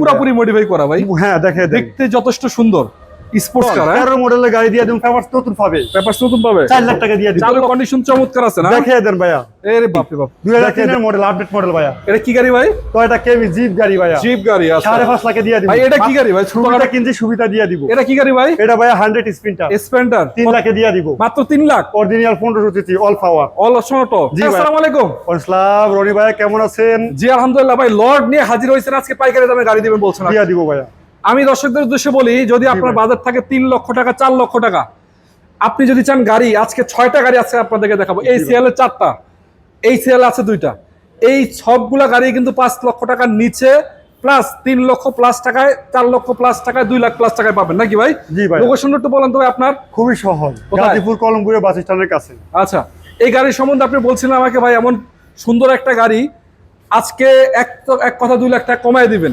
পুরোপুরি মডিফাই করা ভাই। হ্যাঁ দেখে। দেখতে যথেষ্ট সুন্দর। স্পোর্টস কার হ্যাঁ? তেরো মডেলের গাড়ি দিয়ে দিন পেপার নতুন পাবে। পেপারস নতুন পাবে? চার লাখ টাকা দিয়ে দিন। চালু কন্ডিশন চমৎকার আছে না? দেখিয়ে দেন ভাইয়া। আরে বাপ। রে বাপ তিনের মডেল আপডেট মডেল ভাইয়া। এটা কি গাড়ি ভাই? টয়টা কেবি জিপ গাড়ি ভাইয়া। জিপ গাড়ি আছে পাঁচ লাখে দিয়ে দিন ভাই এটা কি গাড়ি ভাই? সুবিধা কিনতে সুবিধা দিয়ে দিব। এটা কি গাড়ি ভাই? এটা ভাইয়া হান্ড্রেড স্পিনটা স্পেন্ডার তিন লাখে দিয়ে দিব। মাত্র তিন লাখ? অরিজিনাল পনেরো সিসি অল পাওয়ার অল জি আসসালামু আলাইকুম। আসসালাম রনি ভাইয়া কেমন আছেন? জি আলহামদুলিল্লাহ ভাই লর্ড নিয়ে হাজির হয়েছেন। আজকে পাইকারি দামে গাড়ি দিবেন বলছেন দিয়ে দিব ভাইয়া। আমি দর্শকদের উদ্দেশ্যে বলি যদি আপনার বাজার থাকে তিন লক্ষ টাকা চার লক্ষ টাকা আপনি যদি চান গাড়ি আজকে ছয়টা গাড়ি আজকে আপনাদেরকে দেখাবো। এই সিএল এর চারটা এই সিএল আছে দুইটা। এই সবগুলা গাড়ি কিন্তু পাঁচ লক্ষ টাকার নিচে প্লাস তিন লক্ষ প্লাস টাকায় চার লক্ষ প্লাস টাকায় দুই লাখ প্লাস টাকায় পাবেন। নাকি ভাই? জি ভাই। লোকেশন একটু বলেন তো ভাই আপনার। খুবই সহজ? গাজীপুর কলমপুরের বাস স্ট্যান্ডের কাছে। আচ্ছা এই গাড়ির সম্বন্ধে আপনি বলছিলেন আমাকে ভাই এমন সুন্দর একটা গাড়ি আজকে এক তো- এক কথা দুই লাখ টাকা কমায় দিবেন।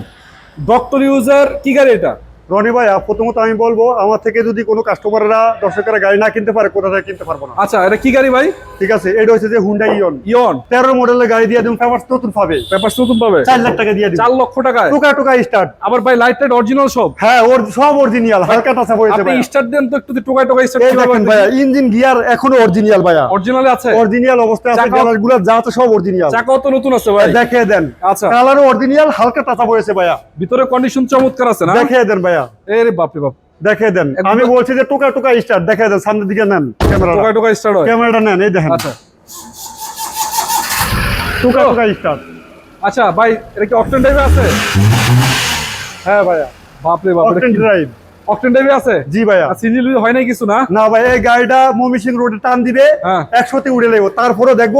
ডক্টর ইউজার কি গাড়ি এটা? রনি ভাইয়া প্রথমত আমি বলব আমার থেকে যদি কোনো কাস্টমাররা দর্শকেরা গাড়ি না কিনতে পারে কোথা থেকে কিনতে পারব না? আচ্ছা এটা কি গাড়ি ভাই? ঠিক আছে এটা হচ্ছে যে হুন্ডা ইয়ন ইয়ন তেরো মডেলের গাড়ি দিয়ে দিন পেপার নতুন পাবে। পেপারস নতুন পাবে? চার লাখ টাকা দিয়ে দিন চার লক্ষ টাকায়? টুকা টুকা স্টার্ট আবার ভাই লাইট টাইট অরিজিনাল সব? হ্যাঁ ওর সব অরিজিনাল হালকা টাচা হয়েছে আপনি স্টার্ট দেন তো একটু টোকাই টোকাই স্টার্ট ভাইয়া ইঞ্জিন গিয়ার এখনও অরিজিনাল ভাইয়া। অরিজিনাল আছে? অরিজিনাল অবস্থায় আছে চাকা- গুলো যা আছে সব অরিজিনাল চাকাও তো নতুন আছে ভাই। দেখিয়ে দেন। আচ্ছা। কালারও অরিজিনাল হালকা টাচা হয়েছে ভাইয়া। ভিতরে কন্ডিশন চমৎকার আছে না? দেখিয়ে দেন ভাইয়া। এরে বাপ। দেন। আমি বলছি যে টুকা টুকা স্টার্ট দেখে দেন সামনের দিকে নেন ক্যামেরা টোকাই স্টার্ট হয়। ক্যামেরাটা নেন এই দেখেন। আচ্ছা। টুকা টুকা স্টার্ট আচ্ছা ভাই এটা কি অকটেন ড্রাইভ আছে? হ্যাঁ ভাইয়া। বাপরে বাপ ড্রাইভ অকটেন ড্রাইভ আছে? জি ভাইয়া। সিজিল হয় নাই কিছু না? না ভাই এই গাড়িটা মমিসিং রোডে টান দিবে। একশোতে উড়ে নেব। তারপরে দেখব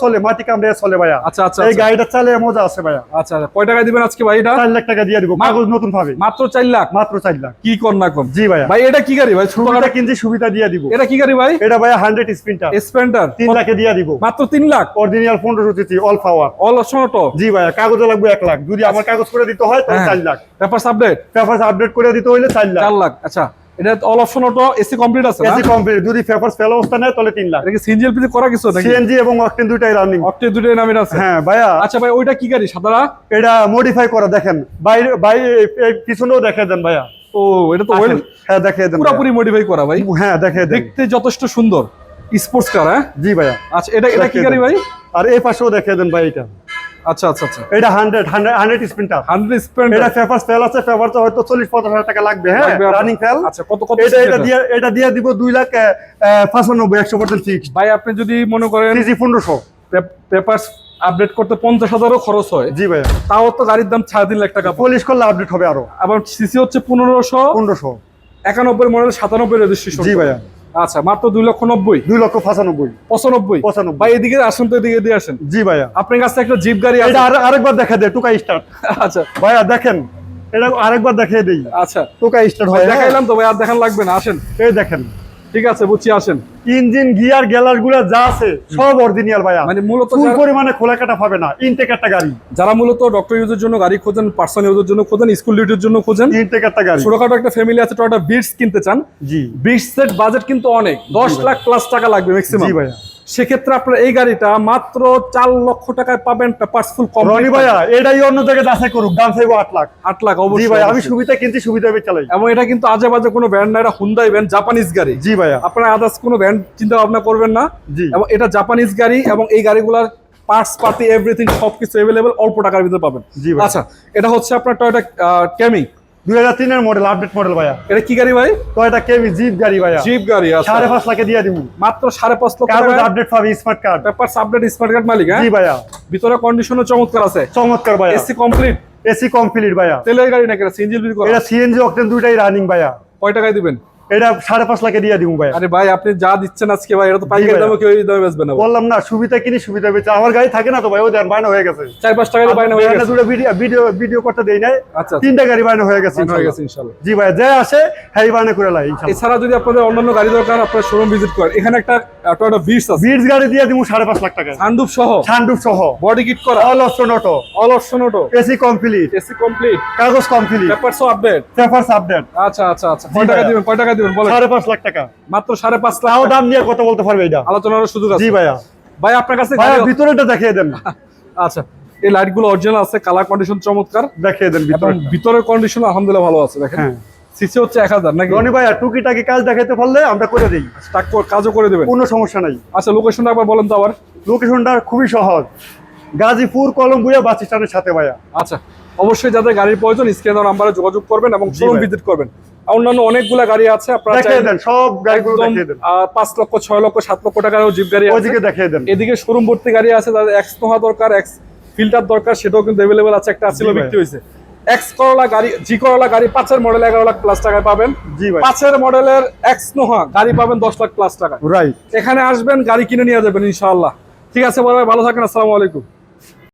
চলে মাটি কামড়ে চলে ভাইয়া। আচ্ছা আচ্ছা এই আচ্ছা। গাড়িটা চালে মজা আছে ভাইয়া। আচ্ছা আচ্ছা। কয় টাকা দিবেন আজকে ভাই এটা? চার লাখ টাকা দিয়ে দিব। কাগজ নতুন পাবে। মাত্র চার লাখ? মাত্র চার লাখ। কি কর না কম জি ভাইয়া। ভাই এটা কি গাড়ি ভাই? সুবিধা দিয়ে দিব। এটা কি গাড়ি ভাই? এটা ভাইয়া হান্ড্রেড স্পিনটা স্পেন্ডার তিন লাখে দিয়ে দিব। মাত্র লাখ? অরিজিনাল পনেরো সিসি অল পাওয়ার অল জি ভাইয়া কাগজে লাগবে এক লাখ। যদি আমার কাগজ করে দিতে হয় তাহলে হ্যাঁ। চার lakh. Papers update paper update করে দিতে হইলে লাখ চার লাখ। আচ্ছা এটা all option auto AC complete আছে এসি কমপ্লিট যদি পেপার ফেল অবস্থা নেয় তাহলে তিন লাখ। এটা সিএনজি এলপিজি করা কিছু নাকি? সিএনজি এবং অকটেন দুইটাই রানিং অক্টে দুটোই নামের আছে। হ্যাঁ ভাইয়া। আচ্ছা ভাই ওইটা কি গাড়ি? সাদারা এটা মডিফাই করা দেখেন। বাইরে বাইরে পিছনেও দেখে দেন ভাইয়া। ও এটা তো আসেন। হ্যাঁ দেখে দেন পুরোপুরি মডিফাই করা ভাই। হ্যাঁ দেখে দেন। দেখতে যথেষ্ট সুন্দর। স্পোর্টস কার হ্যাঁ? জি ভাইয়া। আচ্ছা এটা এটা কি গাড়ি ভাই? আর এই পাশেও দেখে দেন ভাই এটা। আচ্ছা আচ্ছা আচ্ছা। এটা হান্ড্রেড হান্ড্রেড হান্ড্রেড স্পিনটা হান্ড্রেড স্পেন্ড এটা পেপার ফেল আছে পেপার তো হয়তো চল্লিশ পঞ্চাশ হাজার টাকা লাগবে হ্যাঁ? রানিং ফেল আচ্ছা কত কত এটা এটা দিয়ে এটা দিয়ে দিব দুই লাখ ফিক্সড ভাই আপনি যদি মনে করেন সিসি পনেরোশো। পেপারস আপডেট করতে পঞ্চাশ হাজারও খরচ হয়। জি ভাইয়া। তাও তো গাড়ির দাম ছাড় তিন লাখ টাকা। পলিশ করলে আপডেট হবে আরও। আবার সিসি হচ্ছে পনেরোশো। পনেরোশো। একানব্বই মডেল সাতানব্বই রেজিস্ট্রেশন জি ভাইয়া। আচ্ছা মাত্র দুই লক্ষ নব্বই? দুই লক্ষ পঁচানব্বই। পঁচানব্বই? পঁচানব্বই। ভাই এদিকে আসুন তো এদিকে দিয়ে আসেন। জি ভাইয়া। আপনার কাছে একটা জিপ গাড়ি আছে। আরেকবার দেখা দেয় টুকা স্টার্ট। আচ্ছা। ভাইয়া দেখেন এটা আরেকবার দেখিয়ে দিই। আচ্ছা। টুকা স্টার্ট হয় হ্যাঁ? দেখাইলাম তো ভাই আর দেখান লাগবে না আসেন। এই দেখেন ঠিক আছে বুঝছি আসেন। ইঞ্জিন গিয়ার গ্যালারগুলা যা আছে সব অরিজিনাল ভাইয়া। মানে মূলত ফুল পরিমাণে খোলা কাটা পাবে না ইনটেক একটা গাড়ি। যারা মূলত ডক্টর ইউজের জন্য গাড়ি খোঁজেন পার্সোনাল ইউজের জন্য খোঁজেন স্কুল ডিউটির জন্য খোঁজেন ইনটেক একটা গাড়ি। ছোটখাটো একটা ফ্যামিলি আছে টয়টা বিটস কিনতে চান। জি। বিটস সেট বাজেট কিন্তু অনেক দশ লাখ প্লাস টাকা লাগবে ম্যাক্সিমাম জি ভাইয়া। সেক্ষেত্রে আপনার এই গাড়িটা মাত্র চার লক্ষ টাকায় পাবেন পেপারস ফুল কম রনি ভাইয়া এটাই অন্য জায়গায় যাচাই করুক দাম চাইব আট লাখ। আট লাখ অবশ্যই ভাই আমি। সুবিধা কিনছি সুবিধা আমি চালাই। এবং এটা কিন্তু আজে বাজে কোনো ব্র্যান্ড না এটা হুন্দাই ব্র্যান্ড জাপানিজ গাড়ি। জি ভাইয়া। আপনারা আদার্স কোনো ব্র্যান্ড চিন্তা ভাবনা করবেন না। জি। এবং এটা জাপানিজ গাড়ি এবং এই গাড়িগুলোর পার্টস পাতি এভরিথিং সবকিছু অ্যাভেলেবেল অল্প টাকার ভিতরে পাবেন। জি আচ্ছা এটা হচ্ছে আপনার টয়টা ক্যামি দুই এর তিনের মডেল আপডেট মডেল ভাইয়া। এটা কি গাড়ি ভাই? টয়টা কেবি? জিপ গাড়ি ভাইয়া। জিপ গাড়ি আছে সাড়ে পাঁচ লাখে দিয়ে দিব। মাত্র সাড়ে পাঁচ লক্ষ কাগজ আপডেট পাবে smart card papers update smart card মালিক হ্যাঁ? জি ভাইয়া। ভিতরে কন্ডিশনও চমৎকার আছে। চমৎকার ভাইয়া। এসি কমপ্লিট এসি কমপ্লিট ভাইয়া। তেলের গাড়ি নাকি? সিএনজি করা। এটা সিএনজি অকটেন দুইটাই রানিং ভাইয়া। কয় টাকায় দিবেন? এটা সাড়ে পাঁচ লাখে দিয়ে দিব ভাইয়া আরে ভাই আপনি যা দিচ্ছেন আজকে ভাই এটা তো পাইকারি দামে কেউ দামে বেচবে না বললাম না সুবিধা কিনি সুবিধা আমার গাড়ি থাকে না তো ভাই ও দেন বায়না হয়ে গেছে। চার পাঁচ টাকা বাইনা হয়ে গেছে। দুটো ভিডিও ভিডিও ভিডিও করতে দেই নাই। আচ্ছা আচ্ছা, তিনটা গাড়ি বায়না হয়ে গেছে হয়ে গেছে ইনশাআল্লাহ। জি ভাই যে আসে বায়না করে লাই ইনশাআল্লাহ এছাড়া যদি আপনাদের অন্যান্য গাড়ি দরকার আপনার শোরুম ভিজিট করেন এখানে একটা টয়টা বিটস আছে। গাড়ি দিয়ে দিব সাড়ে পাঁচ লাখ টাকা। সানরুফ সহ? সানরুফ সহ। বডি কিট করা? All option auto all option auto AC complete AC complete কাগজ complete papers update papers update আচ্ছা আচ্ছা আচ্ছা। কয় টাকা দিবেন কয় টাকা দিবেন বলেন। সাড়ে পাঁচ লাখ টাকা। মাত্র সাড়ে পাঁচ লাখ দাম নিয়ে কথা বলতে পারবে এটা আলোচনার সুযোগ আছে। জি ভাইয়া। ভাই আপনার কাছে ভাইয়া ভিতরেটা দেখিয়ে দেন। আচ্ছা এই লাইটগুলো অরিজিনাল আছে কালার কন্ডিশন চমৎকার। দেখিয়ে দেন ভিতরের কন্ডিশন আলহামদুলিল্লাহ ভালো আছে দেখেন। হ্যাঁ। সিসি হচ্ছে এক হাজার নাকি? রনি ভাইয়া টুকিটাকি কাজ দেখাতে পারলে আমরা করে দিই। কাজও করে দেবেন। কোনো সমস্যা নাই। আচ্ছা লোকেশনটা একবার বলেন তো আবার। লোকেশনটা খুবই সহজ। গাজীপুর কলম্বুয়া বাস স্ট্যান্ডের সাথে ভাইয়া। আচ্ছা অবশ্যই যাদের গাড়ির প্রয়োজন স্ক্রিনে নাম্বারে যোগাযোগ করবেন এবং শোরুম ভিজিট করবেন। অন্যান্য অনেকগুলা গাড়ি আছে আপনারা দেখিয়ে দেন সব গাড়িগুলো দেখিয়ে দেন। আহ, পাঁচ লক্ষ ছয় লক্ষ সাত লক্ষ টাকারও জিপ গাড়ি আছে। দেখিয়ে দেন। এদিকে শোরুম ভর্তি গাড়ি আছে যাদের এক্স নোহা দরকার এক্স ফিল্টার দরকার সেটাও কিন্তু অ্যাভেলেবেল আছে একটা ভাই। বিক্রি হয়েছে। এক্স করলা গাড়ি জি করলা গাড়ি পাঁচের মডেল এগারো লাখ প্লাস টাকায় পাবেন। জি পাঁচের মডেলের এক্স নোহা গাড়ি পাবেন দশ লাখ প্লাস রাইট এখানে আসবেন গাড়ি কিনে নিয়ে যাবেন ইনশাআল্লাহ। ঠিক আছে বড় ভাই ভালো থাকেন আসসালামু আলাইকুম।